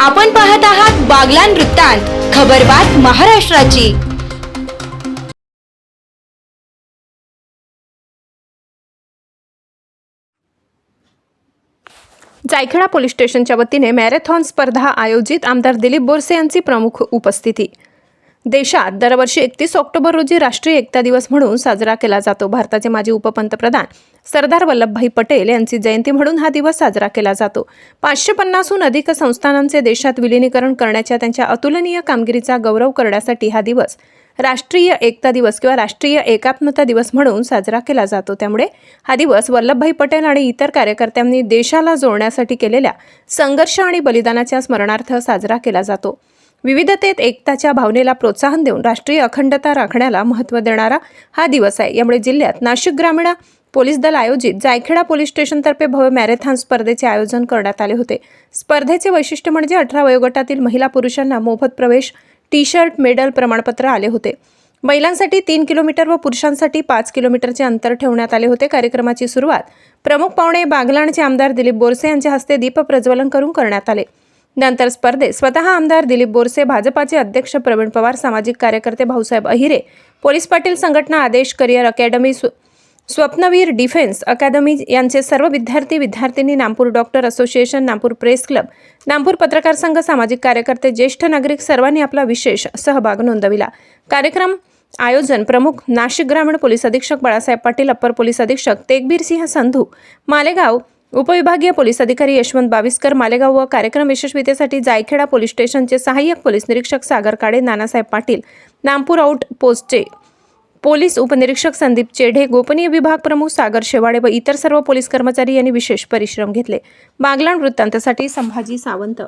आपण पाहत आहात बागलान वृत्तांत खबरबात महाराष्ट्राची. जायखेडा पोलीस स्टेशनच्या वतीने मॅरेथॉन स्पर्धा आयोजित आमदार दिलीप बोरसे यांची प्रमुख उपस्थिती. देशात दरवर्षी एकतीस ऑक्टोबर रोजी राष्ट्रीय एकता दिवस म्हणून साजरा केला जातो. भारताचे माजी उपपंतप्रधान सरदार वल्लभभाई पटेल यांची जयंती म्हणून हा दिवस साजरा केला जातो. पाचशे पन्नासहून अधिक संस्थानांचे देशात विलिनीकरण करण्याच्या त्यांच्या अतुलनीय कामगिरीचा गौरव करण्यासाठी हा दिवस राष्ट्रीय एकता दिवस किंवा राष्ट्रीय एकात्मता दिवस म्हणून साजरा केला जातो. त्यामुळे हा दिवस वल्लभभाई पटेल आणि इतर कार्यकर्त्यांनी देशाला जोडण्यासाठी केलेल्या संघर्ष आणि बलिदानाच्या स्मरणार्थ साजरा केला जातो. विविधतेत एकताच्या भावनेला प्रोत्साहन देऊन राष्ट्रीय अखंडता राखण्याला महत्त्व देणारा हा दिवस आहे. यामुळे जिल्ह्यात नाशिक ग्रामीण पोलीस दल आयोजित जायखेडा पोलीस स्टेशनतर्फे भव्य मॅरेथॉन स्पर्धेचे आयोजन करण्यात आले होते. स्पर्धेचे वैशिष्ट्य म्हणजे अठरा वयोगटातील महिला पुरुषांना मोफत प्रवेश टी शर्ट मेडल प्रमाणपत्र आले होते. महिलांसाठी तीन किलोमीटर व पुरुषांसाठी पाच किलोमीटरचे अंतर ठेवण्यात आले होते. कार्यक्रमाची सुरुवात प्रमुख पाहुणे बागलाणचे आमदार दिलीप बोरसे यांच्या हस्ते दीप प्रज्वलन करून करण्यात आले. नंतर स्पर्धेत स्वतः आमदार दिलीप बोरसे भाजपाचे अध्यक्ष प्रवीण पवार सामाजिक कार्यकर्ते भाऊसाहेब अहिरे पोलीस पाटील संघटना आदेश करिअर अकॅडमी स्व- स्वप्नवीर डिफेन्स अकादमी यांचे सर्व विद्यार्थी विद्यार्थिनी Nagpur doctor association Nagpur press club Nagpur पत्रकार संघ सामाजिक कार्यकर्ते ज्येष्ठ नागरिक सर्वांनी आपला विशेष सहभाग नोंदविला. कार्यक्रम आयोजन प्रमुख नाशिक ग्रामीण पोलीस अधीक्षक बाळासाहेब पाटील अप्पर पोलीस अधीक्षक तेगबीर सिंह संधू मालेगाव उपविभागीय पोलीस अधिकारी यशवंत बाविस्कर मालेगाव व कार्यक्रम यशस्वीतेसाठी जायखेडा पोलीस स्टेशनचे सहाय्यक पोलीस निरीक्षक सागर काडे नानासाहेब पाटील नामपूर आउट पोस्टचे पोलीस उपनिरीक्षक संदीप चेढे गोपनीय विभाग प्रमुख सागर शेवाडे व इतर सर्व पोलीस कर्मचारी यांनी विशेष परिश्रम घेतले. बागलाण वृत्तांतासाठी संभाजी सावंत.